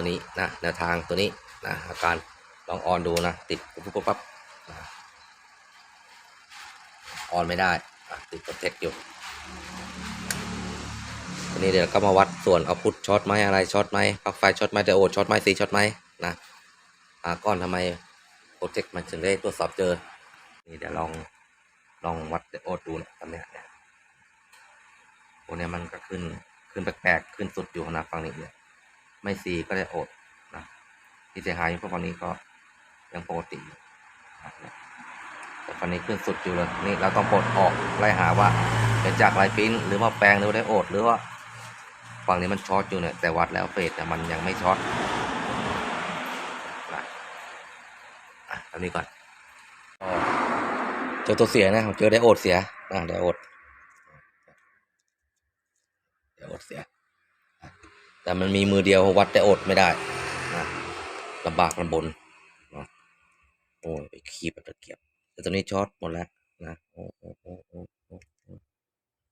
ตัวนี้นะแนวทางตัวนี้นะอาการลองออนดูนะติดปุ๊บปุ๊บปั๊บออนไม่ได้ติดโปรเทคอยู่ทีนี้เดี๋ยวเราก็มาวัดส่วนเอาพุทช็อตไหมอะไรช็อตไหมปลั๊กไฟช็อตไหมไดโอดช็อตไหมซีช็อตไหมนะอาก้อนทำไมโปรเทคมันถึงได้ตรวจสอบเจอ นี่เดี๋ยวลองลองวัดไดโอดดูนะตอนเนี้ยเนี่ยตัวเนี้ยมันก็ขึ้นขึ้นแปลกๆขึ้นสุดอยู่นะฝั่งนี้เนี่ย ไม่ซีก็ได้อดนะที่เสียหายพวกฝั่งนี้ก็ยังปกติอยู่นะแต่ฝั่งนี้ขึ้นสุดอยู่เลยนี่เราต้องปลดออกไล่หาว่าเป็นจากลายปิ้นหรือว่าแปลงหรือได้อดหรือว่าฝั่งนี้มันช็อตอยู่เนี่ยแต่วัดแล้วเฟสแต่มันยังไม่ช็อตนะอะตอนนี้ก่อนเจอตัวเสียนะเจอได้โอดเสียนะได้โอดเสีย แต่มันมีมือเดียววัดได้อดไม่ได้นะลำบากลำบนเนาะโอ้ยไปขีบแบบตะเกียบ แต่ตอนนี้ช็อตหมดแล้วนะโอ้โอ้โอ้โอ้โอ้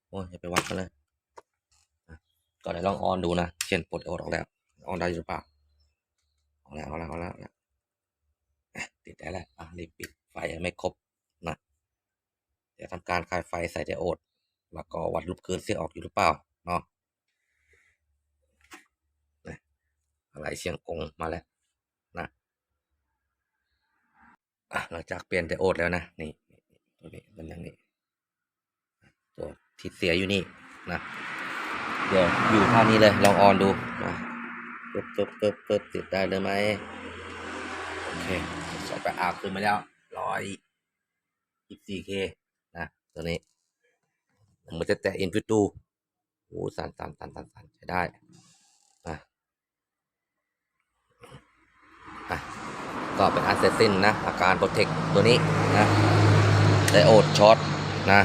โอ้ยไปวัดกันเลยนะก็ได้ลองออนดูนะเช่นปลดอดออกแล้วออนได้หรือเปล่าออกแล้วออกแล้วออกแล้วติดได้แล้วอะรีบปิดไฟยังไม่ครบนะเดี๋ยวทำการคลายไฟใส่ไดโอดแล้วก็วัดลูกคืนเสียออกอยู่หรือเปล่าเนาะ อะไรเชียงกงมาแล้วนะหลังจากเปลี่ยนไดโอดแล้วนะนี่ตัวนี้มันอย่างนี้ตัวที่เสียอยู่นี่นะเดี๋ยวอยู่ท่านี้เลยลองออนดูนะปึ๊บปึ๊บปึ๊บปึ๊บติดได้เลยไหมโอเคสองแปดอาขึ้นมาแล้วร้อยยี่สี่เคนะตัวนี้ผมมันจะแตะอินฟิตูโอ้สันสั่นสั่นสั่นสั่นใช้ได้นะ อะก็เป็นอันเสร็จสิ้นนะ อาการโปรเทคตัวนี้นะไดโอดช็อตนะ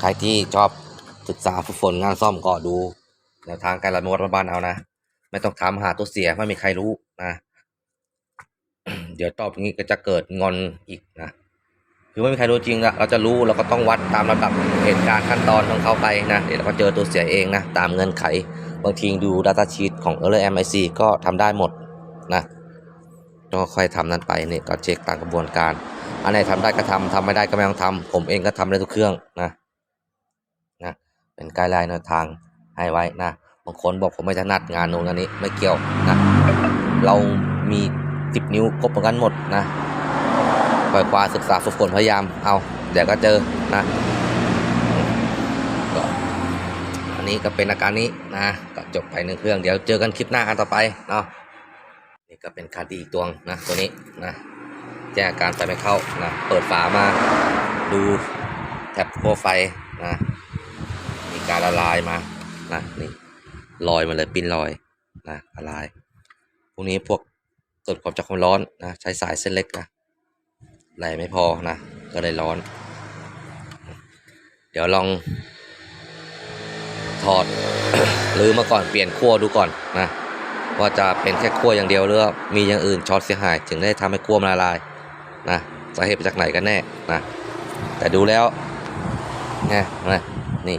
ใครที่ชอบศึกษาฝึกฝนงานซ่อมก็ดูแนวทางการรันวัดบ้านเอานะ ไม่ต้องถามหาตัวเสียไม่มีใครรู้นะ เดี๋ยวตอบอย่างนี้ก็จะเกิดงอนอีกนะคือไม่มีใครรู้จริงละเราจะรู้เราก็ต้องวัดตามลำดับเหตุการณ์ขั้นตอนของเขาไปนะเดี๋ยวเราก็เจอตัวเสียเองนะตามเงื่อนไข บางทีดู Data Sheet ของ e r r o r MIC ก็ทำได้หมดนะก็ค่อยทำนั้นไปนี่ก็เช็คตามกระบวนการ อันไหนทำได้ก็ทำทำไม่ได้ก็ไม่ต้องทำผมเองก็ทำได้ทุกเครื่องนะนะเป็นไกด์ไลน์แนวทางให้ไว้นะบางคนบอกผมไม่ถนัดงานโน้นงานนี้ไม่เกี่ยวนะเรามีสิบนิ้วครบกันหมดนะปล่อยควาศึกษาฝึกฝนพยายามเอาเดี๋ยวก็เจอนะก็ อั นี้ก็เป็นอาการนี้นะก็จบไปหนึ่งเครื่องเดี๋ยวเจอกันคลิปหน้าอันต่อไปเนาะนี่ก็เป็นคาดีอีกตัวงนะตัวนี้นะแจ้งอาการไฟไม่เข้านะเปิดฝามาดูแท็บโคไฟนะมีการละลายมานะนี่ลอยมาเลยปิ้นลอยนะละลายพวกนี้พวกตรวจความจากความร้อนนะใช้สายเส้นเล็กนะแรงไม่พอนะก็เลยร้อน เดี๋ยวลอง ถอดหรือมาก่อนเปลี่ยนขั้วดูก่อนนะว่าจะเป็นแค่ขั้วอย่างเดียวหรือว่ามีอย่างอื่นช็อตเสียหาย ถึงได้ทำให้ขั้วมันละลายนะสาเหตุจากไหนกันแน่นะแต่ดูแล้วนะนะนี่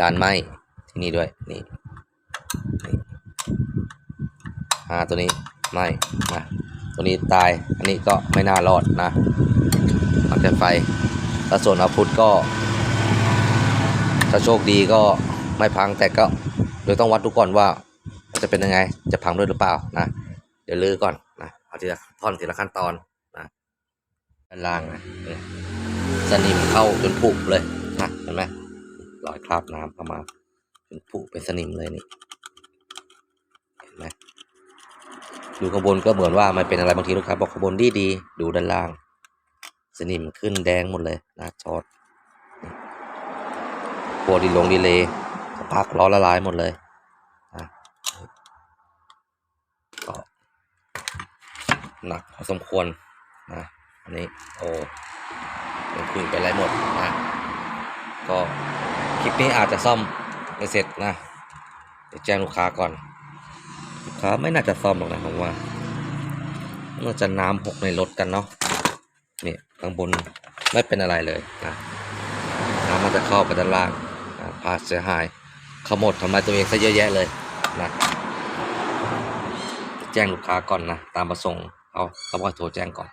การไหมที่นี่ด้วยนี่นี่อ่าตัวนี้ไหมนะตัวนี้ตายอันนี้ก็ไม่น่ารอดนะมันจะไฟแล้วส่วนอาพุธก็ถ้าโชคดีก็ ไม่พังแต่ก็เดี๋ยวต้องวัดดูก่อนว่าจะเป็นยังไงจะพังด้วยหรือเปล่านะเดี๋ยวลือก่อนนะเอาทีละท่อนทีละขั้นตอนนะด้านล่างนะสนิมเข้าจนผุเลยนะเห็นไหมรอยคราบน้ำเข้ามาจนผุเป็นสนิมเลยนี่เห็นไหมดูข้างบนก็เหมือนว่ามันเป็นอะไรบางทีลูกค้าบอกข้างบนดีดีๆดูด้านล่าง สนิมขึ้นแดงหมดเลยนะช็อตพวกดีลงดีเลย สปาร์กล้อละลายหมดเลยนะก็หนักพอสมควรนะอันนี้โอ้ยังคุยไปไรหมดนะก็คลิปนี้อาจจะซ่อมไม่เสร็จนะเดี๋ยวแจ้งลูกค้าก่อนลูกค้าไม่น่าจะซ่อมหรอกนะผมว่าน่าจะน้ำหกในรถกันเนาะนี่ข้างบนไม่เป็นอะไรเลยนะน้ำมันจะเข้าไปด้านล่างอ่าพาเสียหาย ขาหมดทำลายตัวเองซะเยอะแยะเลยนะแจ้งลูกค้าก่อนนะ ตามประสงค์เอาเขาบอกโทรแจ้งก่อน